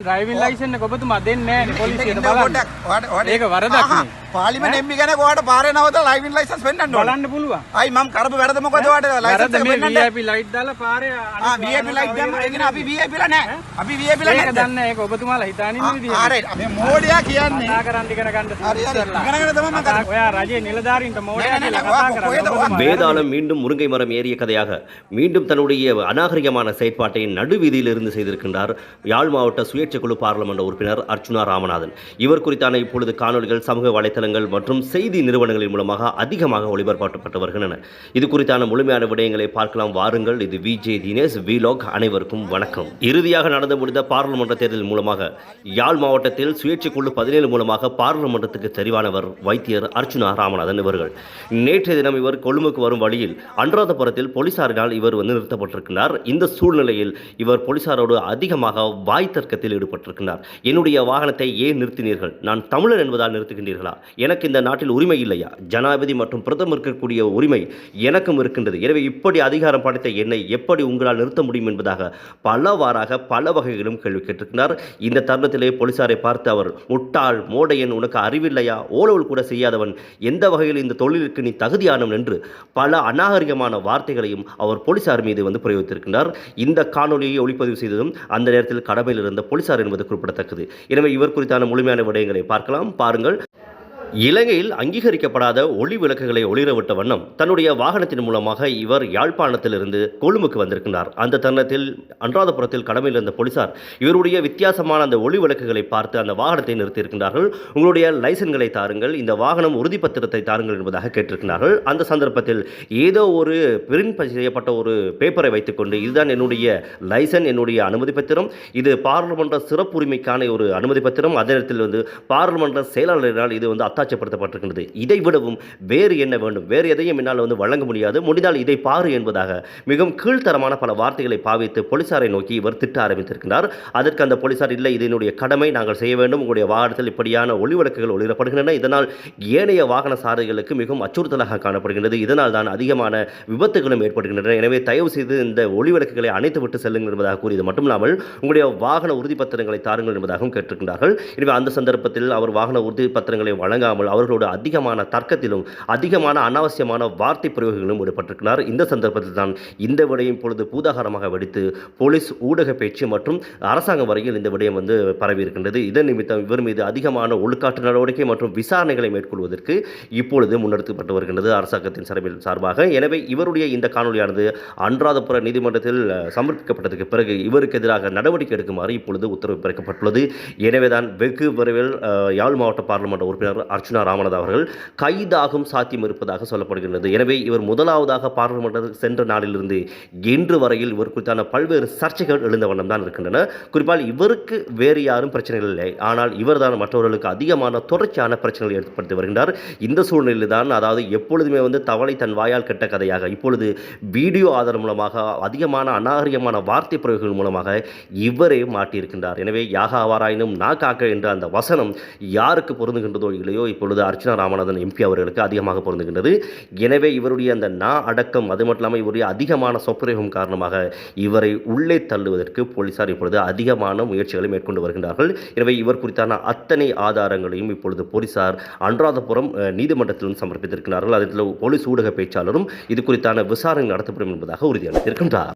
්‍රයිවිල් ලයිසන්න කොබතුමා දෙන්න පොලිසියට බලන්න. ඒක වරදක් නේ. පාර්ලිමේන්තු MP කෙනෙක් ඔයාට පාරේ නවතලා ලයිවිං ලයිසන්ස් පෙන්නන්න ඕනේ. බලන්න පුළුවන්. අයි මම කරපු වැරද්ද මොකද ඔයාට ලයිසන්ස් වැරද්ද එක මේ පෙන්නන්න? VIP ලයිට් දාලා පාරේ අනිත් ආ VIP ලයිට් දැම්ම ඒ කියන්නේ අපි VIP ලා නැහැ. අපි VIP ලා ඒක නැද්ද? දන්නේ ඒක ඔබතුමාලා හිතාන ඉන්න විදිහ. ආ right. මේ මෝඩයා කියන්නේ කතා කරන්න ඉගෙන ගන්න හරි, හරි. ඉස්සෙල්ලා. ඉගෙනගෙන තමයි මම කතා- කරන්නේ. ඔයා රජයේ නිලධාරීන්ට මෝඩයා නෑ, නෑ, කියලා නෑ, කතා ඔයා කොහෙද- කරන්නේ. ඔබතුමා வேதாளம் மீண்டும் முருங்கை மரம் ஏறிய கதையாக மீண்டும் தன்னுடைய அநாகரிகமான செயற்பாட்டை நடுவீதியில் இருந்து செய்திருக்கின்றார் யாழ் மாவட்ட சுயேட்சை குழு பாராளுமன்ற உறுப்பினர் அர்ச்சுனா ராமநாதன் இவர் குறித்தான இப்பொழுது காணொளிகள் சமூக வலைத்தளங்கள் மற்றும் செய்தி நிறுவனங்களின் மூலமாக அதிகமாக ஒளிபரப்பப்பட்டு வருகின்றன இது குறித்தான முழுமையான விடயங்களை பார்க்கலாம். வாருங்கள். இது விஜே தினேஷ் விலாக் அனைவருக்கும் வணக்கம். இறுதியாக நடந்து முடிந்த பாராளுமன்ற தேர்தல் மூலமாக யாழ் மாவட்டத்தில் சுயேட்சை குழு பதினேழு மூலமாக பாராளுமன்றத்துக்கு தெரிவானவர் வைத்தியர் அர்ச்சுனா ராமநாதன் இவர்கள். நேற்றைய தினம் இவர் கொழும்புக்கு வரும் வழியில் அன்றாதபுரத்தில் போலீசாரினால் இவர் வந்து நிறுத்தப்பட்டிருக்கிறார். இந்த சூழ்நிலையில் இவர் போலீசாரோடு அதிகமாக வாய் தர்க்கத்தில் ஈடுபட்டிருக்கிறார். என்னுடைய வாகனத்தை ஏன் நிறுத்தினீர்கள்? நான் தமிழர் என்பதால் நிறுத்துகின்றீர்களா? எனக்கு இந்த நாட்டில் உரிமை இல்லையா? ஜனாதிபதி மற்றும் பிரதமர் இருக்கக்கூடிய உரிமை எனக்கும் இருக்கின்றது. எனவே இப்படி அதிகாரம் படைத்த என்னை எப்படி உங்களால் நிறுத்த முடியும் என்பதாக பலவாறாக பல வகைகளும் கேள்வி கேட்டிருக்கிறார். இந்த தருணத்திலே போலீசாரை பார்த்து அவர் முட்டாள் மோடையன் உனக்கு அறிவில்லையா? ஓலவல் கூட செய்யாதவன் எந்த வகையில் இந்த தொழிலுக்கு நீ தகுதியானவன்? என்று பல அநாகரிகமான வார்த்தைகளையும் அவர் போலீசார் மீது வந்து பிரயோகித்திருக்கிறார். இந்த காணொலியை ஒளிப்பதிவு செய்ததும் அந்த நேரத்தில் கடமையில் இருந்த போலீசார் என்பது குறிப்பிடத்தக்கது. எனவே இவர் குறித்தான முழுமையான விடயங்களை பார்க்கலாம். பாருங்கள். இலங்கையில் அங்கீகரிக்கப்படாத ஒளி விளக்குகளை ஒளிரவிட்ட வண்ணம் தன்னுடைய வாகனத்தின் மூலமாக இவர் யாழ்ப்பாணத்திலிருந்து கொழும்புக்கு வந்திருக்கிறார் அந்த தருணத்தில் அன்றாதபுரத்தில் கடமையில் இருந்த போலீசார் இவருடைய வித்தியாசமான அந்த ஒளி விளக்குகளை பார்த்து அந்த வாகனத்தை நிறுத்தியிருக்கிறார்கள் உங்களுடைய லைசன்களை தாருங்கள் இந்த வாகனம் உறுதிப்பத்திரத்தை தாருங்கள் என்பதாக கேட்டிருக்கிறார்கள் அந்த சந்தர்ப்பத்தில் ஏதோ ஒரு பிரிண்ட் செய்யப்பட்ட ஒரு பேப்பரை வைத்துக்கொண்டு இதுதான் என்னுடைய லைசன் என்னுடைய அனுமதி பத்திரம் இது பாராளுமன்ற சிறப்புரிமைக்கான ஒரு அனுமதி பத்திரம் அதே நேரத்தில் வந்து பாராளுமன்ற செயலாளரினால் இது வந்து அத்தாட்சிப்படுத்தப்பட்டிருக்கிறது இதை விடவும் வேறு என்ன வேண்டும்? வேறு எதையும் என்னால் வந்து வழங்க முடியாது. முடிந்தால் இதை பாரு என்பதாக மிகவும் கீழ்த்தரமான பல வார்த்தைகளை பாவித்து போலீசாரை நோக்கி இவர் திட்ட ஆரம்பித்திருக்கிறார் அதற்கு அந்த போலீசார் இல்லை இது என்னுடைய கடமை நாங்கள் செய்ய வேண்டும். உங்களுடைய வாகனத்தில் இப்படியான ஒளி விளக்குகள் ஒளிரப்படுகின்றன. இதனால் ஏனைய வாகன சாரதிகளுக்கு மிகவும் அச்சுறுத்தலாக காணப்படுகின்றது. இதனால் தான் அதிகமான விபத்துகளும் ஏற்படுகின்றன. எனவே தயவு செய்து இந்த ஒளி விளக்குகளை அணைத்து விட்டு செல்லுங்கள் என்பதாக கூறியது மட்டுமில்லாமல் உங்களுடைய வாகன உறுதிப்பத்திரங்களை தாருங்கள் என்பதாகவும் கேட்டிருக்கின்றார்கள். எனவே அந்த சந்தர்ப்பத்தில் அவர் வாகன உறுதிப்பத்திரங்களை வழங்காமல் அவர்களோடு அதிகமான தர்க்கத்திலும் அதிகமான அனாவசியமான வார்த்தை பிரயோகங்களும் ஈடுபட்டிருக்கிறார் இந்த சந்தர்ப்பத்தில் தான் இந்த விடயம் பொழுது பூதாகரமாக வெடித்து போலீஸ் ஊடக பேச்சு மற்றும் அரசாங்கம் வரையில் இந்த விடயம் வந்து பரவி இருக்கின்றது. இதன் நிமித்தம் இவர் மீது அதிகமான ஒழுக்காற்று நடவடிக்கை மற்றும் விசாரணைகளை மேற்கொள்வதற்கு இப்பொழுது முன்னெடுக்கப்பட்டு வருகின்றது அரசாங்கத்தின் சார்பில் சார்பாக. எனவே இவருடைய இந்த காணொலியானது அன்றாதபுர நீதிமன்றத்தில் சமர்ப்பிக்கப்பட்டதற்கு பிறகு இவருக்கு எதிராக நடவடிக்கை எடுக்குமாறு இப்பொழுது உத்தரவு பிறக்கப்பட்டுள்ளது. எனவேதான் வெகு விரைவில் யாழ் மாவட்ட பாராளுமன்ற உறுப்பினர் அர்ச்சுனா ராமநாத் அவர்கள் கைதாகும் சாத்தியம் இருப்பதாக சொல்லப்படுகின்றது. எனவே இவர் முதலாவதாக பாராளுமன்றத்துக்கு சென்ற நாளிலிருந்து இன்று வரையில் இவர் குறித்தான பல்வேறு சர்ச்சைகள் எழுந்த வண்ணம் தான் இருக்கின்றன. குறிப்பாக இவருக்கு வேறு யாரும் பிரச்சனைகள் இல்லை. ஆனால் இவர்தான் மற்றவர்களுக்கு அதிகமான தொடர்ச்சியான பிரச்சனைகள் ஏற்படுத்தி வருகின்றார். இந்த சூழ்நிலையில் தான் அதாவது எப்பொழுதுமே வந்து தவளை தன் வாயால் கெட்ட கதையாக இப்பொழுது வீடியோ ஆதாரம் மூலமாக அதிகமான அநாகரிகமான வார்த்தை பிரயோகங்கள் மூலமாக இவரே மாட்டியிருக்கின்றார். எனவே யாக ஆவாராயினும் நா காக்க என்ற அந்த வசனம் யாருக்கு பொருந்துகின்றதோ இல்லையோ இப்பொழுது அர்ச்சனா ராமநாதன் எம்பி அவர்களுக்கு அதிகமாக பொருந்துகின்றது. எனவே இவருடைய அந்த நா அடக்கம் அது மட்டும் இல்லாமல் இவருடைய அதிகமான சொப்பிரயோகம் காரணமாக இவரை உள்ளே தள்ளுவதற்கு போலீசார் இப்பொழுது அதிகமான முயற்சிகளை மேற்கொண்டு வருகின்றார்கள். எனவே இவர் குறித்தான அத்தனை ஆதாரங்களையும் இப்பொழுது போலீசார் அன்றாதபுரம் நீதிமன்றத்திலும் சமர்ப்பித்திருக்கிறார்கள். அதில் போலீஸ் ஊடக பேச்சாளரும் இது குறித்தான விசாரணை நடத்தப்படும் என்பதாக உறுதியளித்திருக்கின்றார்.